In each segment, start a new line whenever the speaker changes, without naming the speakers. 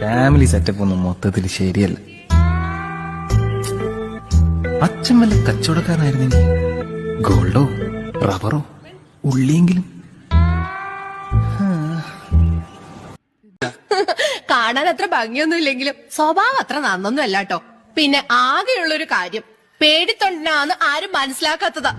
Family setup ഒന്നും മൊത്തത്തിൽ ശരിയല്ല. അച്ഛൻ വല്ല കച്ചവടക്കാരനായിരുന്നെങ്കിൽ ഗോൾഡോ റബ്ബറോ ഉള്ളിയെങ്കിലും?
കാണാൻ അത്ര ഭംഗിയൊന്നും ഇല്ലെങ്കിലും സ്വഭാവം അത്ര നന്നൊന്നും അല്ല കേട്ടോ പിന്നെ ആകെയുള്ളൊരു കാര്യം പേടിത്തൊണ്ടനാന്ന് ആരും മനസ്സിലാക്കാത്തതാ.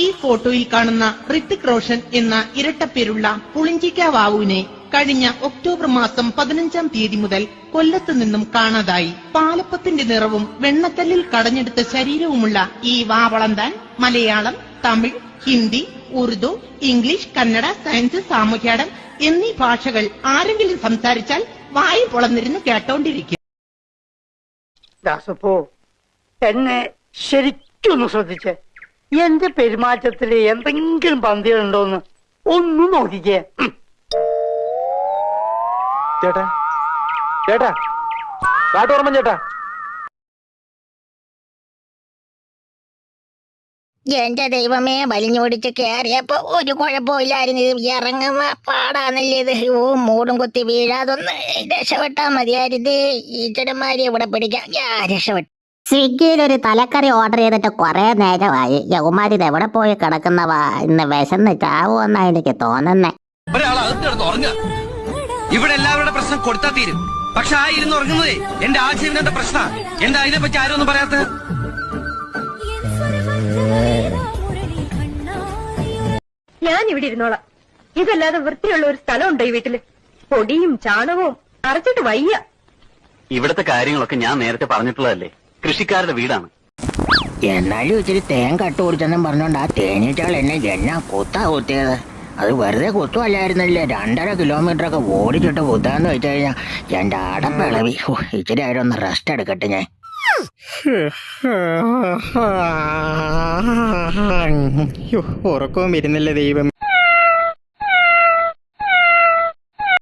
ഈ ഫോട്ടോയിൽ കാണുന്ന ഋത്തിക് റോഷൻ എന്ന ഇരട്ടപ്പേരുള്ള പുളിഞ്ചിക്ക വാവുവിനെ കഴിഞ്ഞ ഒക്ടോബർ മാസം പതിനഞ്ചാം തീയതി മുതൽ കൊല്ലത്ത് നിന്നും കാണാതായി. പാലപ്പത്തിന്റെ നിറവും വെണ്ണക്കല്ലിൽ കടഞ്ഞെടുത്ത ശരീരവുമുള്ള ഈ വാവളന്താൻ മലയാളം തമിഴ് ഹിന്ദി ഉറുദു ഇംഗ്ലീഷ് കന്നഡ സയൻസ് സാമൂഹ്യാടം എന്നീ ഭാഷകൾ ആരെങ്കിലും സംസാരിച്ചാൽ വായു പൊളന്നിരുന്ന് കേട്ടോണ്ടിരിക്കും.
ദാസപ്പോ എന്നെ ശരിക്കൊന്ന് ശ്രദ്ധിച്ചേ. എന്റെ പെരുമാറ്റത്തിൽ എന്തെങ്കിലും പന്തികളുണ്ടോന്ന് ഒന്ന് നോക്കിക്കേ.
ചേട്ടാ. ചേട്ടാ. കാട്ടോർമ്മൻ ചേട്ടാ.
എന്റെ ദൈവമേ വലിഞ്ഞോടിച്ച് കയറിയപ്പോ ഒരു കുഴപ്പമില്ലായിരുന്നു. ഇത് ഇറങ്ങുന്ന പാടാന്നല്ലേ ഇത്. ഓ മൂടും കുത്തി വീഴാതൊന്ന് രക്ഷപ്പെട്ടാ മതിയായിരുന്നു. ഈച്ചടന്മാരെ ഇവിടെ പിടിക്കാം ഞാൻ രക്ഷപ്പെട്ടു. സ്വിഗ്ഗിയിൽ ഒരു തലക്കറി ഓർഡർ ചെയ്തിട്ട് കുറെ നേരമായി. യൗമാരി ഇത് എവിടെ പോയി കിടക്കുന്നവാ? ഇന്ന് വിശന്ന് ചാവുമെന്നാ എനിക്ക് തോന്നുന്നേ.
കിടന്ന് ഉറങ്ങുക. ഇവിടെ എല്ലാവരുടെ പ്രശ്നം കൊടുത്താ തീരും. പക്ഷെ ആ ഇരുന്ന് ഉറങ്ങുന്നതേ എന്റെ ആജീവനത്തെ പ്രശ്ന എന്താ അതിനെപ്പറ്റി ആരും ഒന്നും പറയാത്ത
ഞാൻ ഇവിടെ ഇരുന്നോളാം. ഇതല്ലാതെ വൃത്തിയുള്ള ഒരു സ്ഥലമുണ്ടോ ഈ വീട്ടിൽ? പൊടിയും ചാണകവും അറച്ചിട്ട് വയ്യ.
ഇവിടത്തെ കാര്യങ്ങളൊക്കെ ഞാൻ നേരത്തെ പറഞ്ഞിട്ടുള്ളതല്ലേ? കൃഷിക്കാരുടെ വീടാണ്.
എന്നാലും ഇച്ചിരി തേൻ കട്ട് കുടിച്ചെന്നും പറഞ്ഞോണ്ട് ആ തേനീച്ചകൾ എന്നെ എന്നാ കുത്താ കുത്തിയത്? അത് വെറുതെ കുത്തുമല്ലായിരുന്നല്ലേ രണ്ടര കിലോമീറ്റർ ഒക്കെ ഓടിച്ചിട്ട് കുത്താന്ന് വെച്ച് കഴിഞ്ഞാൽ എന്റെ അടപ്പിളവി ഇച്ചിരി നേരം ഒന്ന് റെസ്റ്റ് എടുക്കട്ടെ ഞാൻ
ഉറക്കവും വരുന്നില്ല ദൈവം